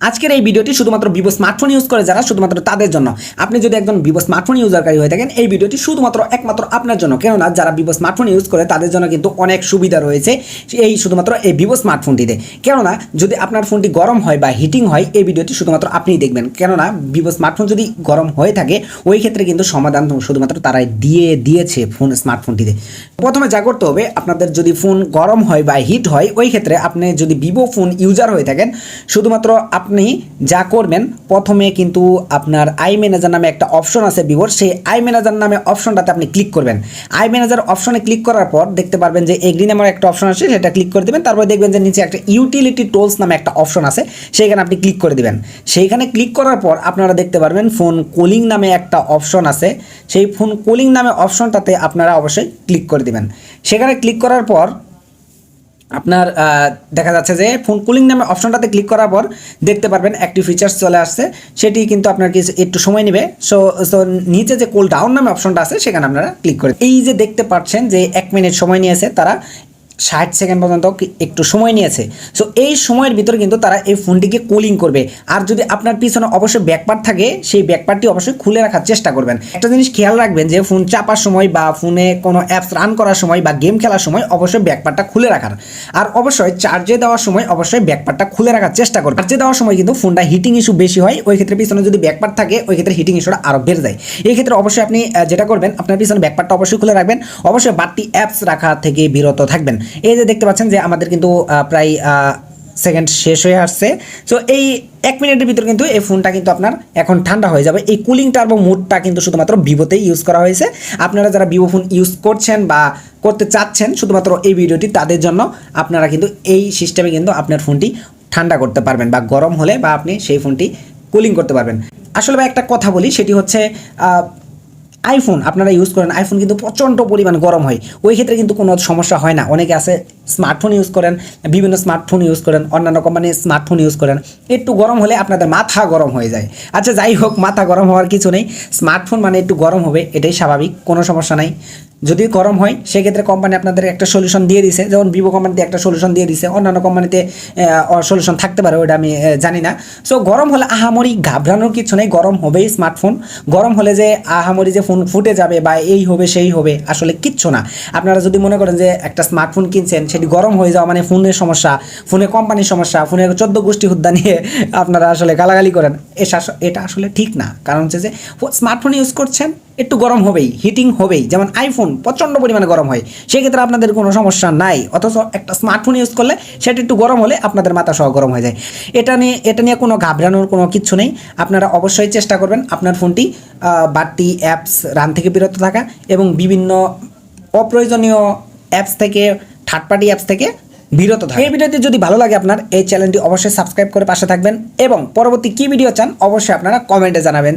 আজকের এই ভিডিওটি শুধুমাত্র ভিভো স্মার্টফোন ইউজ করে যারা, শুধুমাত্র তাদের জন্য। আপনি যদি একজন ভিভো স্মার্টফোন ইউজারকারী হয়ে থাকেন, এই ভিডিওটি শুধুমাত্র একমাত্র আপনার জন্য। কেননা, যারা ভিভো স্মার্টফোন ইউজ করে, তাদের জন্য কিন্তু অনেক সুবিধা রয়েছে এই শুধুমাত্র এই ভিভো স্মার্টফোনটিতে। কেননা, যদি আপনার ফোনটি গরম হয় বা হিটিং হয়, এই ভিডিওটি শুধুমাত্র আপনিই দেখবেন। কেননা, ভিভো স্মার্টফোন যদি গরম হয়ে থাকে, ওই ক্ষেত্রে কিন্তু সমাধান শুধুমাত্র তারাই দিয়ে দিয়েছে ফোন স্মার্টফোনটিতে। প্রথমে যা করতে হবে, আপনাদের যদি ফোন গরম হয় বা হিট হয়, ওই ক্ষেত্রে আপনি যদি ভিভো ফোন ইউজার হয়ে থাকেন, শুধুমাত্র আপনি যা করবেন, প্রথমে কিন্তু আপনার আই ম্যানেজার নামে একটা অপশন আছে ভিভোর সেই আই ম্যানেজার নামে অপশনটাতে আপনি ক্লিক করবেন। আই ম্যানেজার অপশনে ক্লিক করার পর দেখতে পারবেন যে এগ্রি নামের একটা অপশন আছে, সেটা ক্লিক করে দেবেন। তারপর দেখবেন যে নিচে একটা ইউটিলিটি টোলস নামে একটা অপশন আছে, সেইখানে আপনি ক্লিক করে দেবেন। সেইখানে ক্লিক করার পর আপনারা দেখতে পারবেন ফোন কুলিং নামে একটা অপশন আছে। সেই ফোন কুলিং নামে অপশনটাতে আপনারা অবশ্যই ক্লিক করে দেবেন। সেখানে ক্লিক করার পর আপনার দেখা যাচ্ছে যে ফোন কুলিং নামে অপশনটাতে ক্লিক করার পর দেখতে পারবেন একটি ফিচার্স চলে আসছে। সেটি কিন্তু আপনার কিছু, একটু সময় নেবে। সো সো নিচে যে কোল ডাউন নামে অপশনটা আছে, সেখানে আপনারা ক্লিক করে এই যে দেখতে পাচ্ছেন যে এক মিনিট সময় নিয়েছে তারা ষাট সেকেন্ড পর্যন্ত একটু সময় নিয়েছে। সো এই সময়ের ভিতরে কিন্তু তারা এই ফোনটিকে কুলিং করবে। আর যদি আপনার পিছনে অবশ্যই ব্যাকপার্ট থাকে, সেই ব্যাকপার্টটি অবশ্যই খুলে রাখার চেষ্টা করবেন। একটা জিনিস খেয়াল রাখবেন যে ফোন চাপার সময় বা ফোনে কোনো অ্যাপস রান করার সময় বা গেম খেলার সময় অবশ্যই ব্যাকপার্টটা খুলে রাখার। আর অবশ্যই চার্জে দেওয়ার সময় অবশ্যই ব্যাকপার্টটা খুলে রাখার চেষ্টা করবেন। চার্জে দেওয়ার সময় কিন্তু ফোনটা হিটিং ইস্যু বেশি হয়, ওই ক্ষেত্রে পিছনে যদি ব্যাকপার্ট থাকে, ওই ক্ষেত্রে হিটিং ইস্যুটা আরও বেড়ে যায়। এই ক্ষেত্রে অবশ্যই আপনি যেটা করবেন, আপনার পিছনে ব্যাকপার্টটা অবশ্যই খুলে রাখবেন। অবশ্যই বাড়তি অ্যাপস রাখা থেকে বিরত থাকবেন। এই যে দেখতে পাচ্ছেন যে আমাদের কিন্তু প্রায় সেকেন্ড শেষ হয়ে আসছে। সো এই এক মিনিটের ভিতর কিন্তু এই ফোনটা কিন্তু আপনার এখন ঠান্ডা হয়ে যাবে। এই কুলিং টার্বো মুডটা কিন্তু শুধুমাত্র ভিভোতেই ইউজ করা হয়েছে। আপনারা যারা ভিভো ফোন ইউজ করছেন বা করতে চাচ্ছেন, শুধুমাত্র এই ভিডিওটি তাদের জন্য আপনারা কিন্তু এই সিস্টেমে কিন্তু আপনার ফোনটি ঠান্ডা করতে পারবেন বা গরম হলে বা আপনি সেই ফোনটি কুলিং করতে পারবেন। আসলে ভাই, একটা কথা বলি, সেটি হচ্ছে আইফোন আপনারা ইউজ করেন আইফোন কিন্তু প্রচণ্ড পরিমাণ গরম হয়। ওই ক্ষেত্রে কিন্তু কোনো সমস্যা হয় না। অনেকে আছে স্মার্টফোন ইউজ করেন, বিভিন্ন স্মার্টফোন ইউজ করেন, অন্যান্য কোম্পানির স্মার্টফোন ইউজ করেন। একটু গরম হলে আপনাদের মাথা গরম হয়ে যায়। আচ্ছা যাই হোক, মাথা গরম হওয়ার কিছু নেই। স্মার্টফোন মানে একটু গরম হবে, এটাই স্বাভাবিক, কোনো সমস্যা নাই। যদি গরম হয়, সেক্ষেত্রে কোম্পানি আপনাদের একটা সলিউশন দিয়ে দিছে। যেমন ভিভো কোম্পানিতে একটা সলিউশন দিয়ে দিছে। অন্যান্য কোম্পানিতে সলিউশন থাকতে পারে ওটা আমি জানি না। সো গরম হলে আহামরি ঘাবড়ানোর কিছু নেই। গরম হবেই স্মার্টফোন গরম হলে যে আহামরি যে ফোন ফুটে যাবে বা এই হবে, সেই হবে, আসলে কিচ্ছু না। আপনারা যদি মনে করেন যে একটা স্মার্টফোন কিনছেন, সেটি গরম হয়ে যাওয়া মানে ফোনের সমস্যা ফোনে কোম্পানির সমস্যা ফোনে চোদ্দ গোষ্ঠী হুদ্দা নিয়ে আপনারা আসলে গালাগালি করেন। এটা আসলে ঠিক না। কারণ হচ্ছে যে স্মার্টফোন ইউজ করছেন একটু গরম হবেই হিটিং হবেই। যেমন আইফোন প্রচণ্ড পরিমাণে গরম হয়, সেক্ষেত্রে আপনাদের কোনো সমস্যা নাই। অথচ একটা স্মার্টফোন ইউজ করলে সেটা একটু গরম হলে আপনাদের মাথা সহ গরম হয়ে যায়। এটা নিয়ে এটা নিয়ে কোনো ঘাবড়ানোর কোনো কিচ্ছু নেই। আপনারা অবশ্যই চেষ্টা করবেন আপনার ফোনটি বাড়তি অ্যাপস রান থেকে বিরত থাকা এবং বিভিন্ন অপ্রয়োজনীয় অ্যাপস থেকে থার্ড পার্টি অ্যাপস থেকে বিরত থাকে। এই ভিডিওটি যদি ভালো লাগে আপনার, এই চ্যানেলটি অবশ্যই সাবস্ক্রাইব করে পাশে থাকবেন এবং পরবর্তী কী ভিডিও চান, অবশ্যই আপনারা কমেন্টে জানাবেন।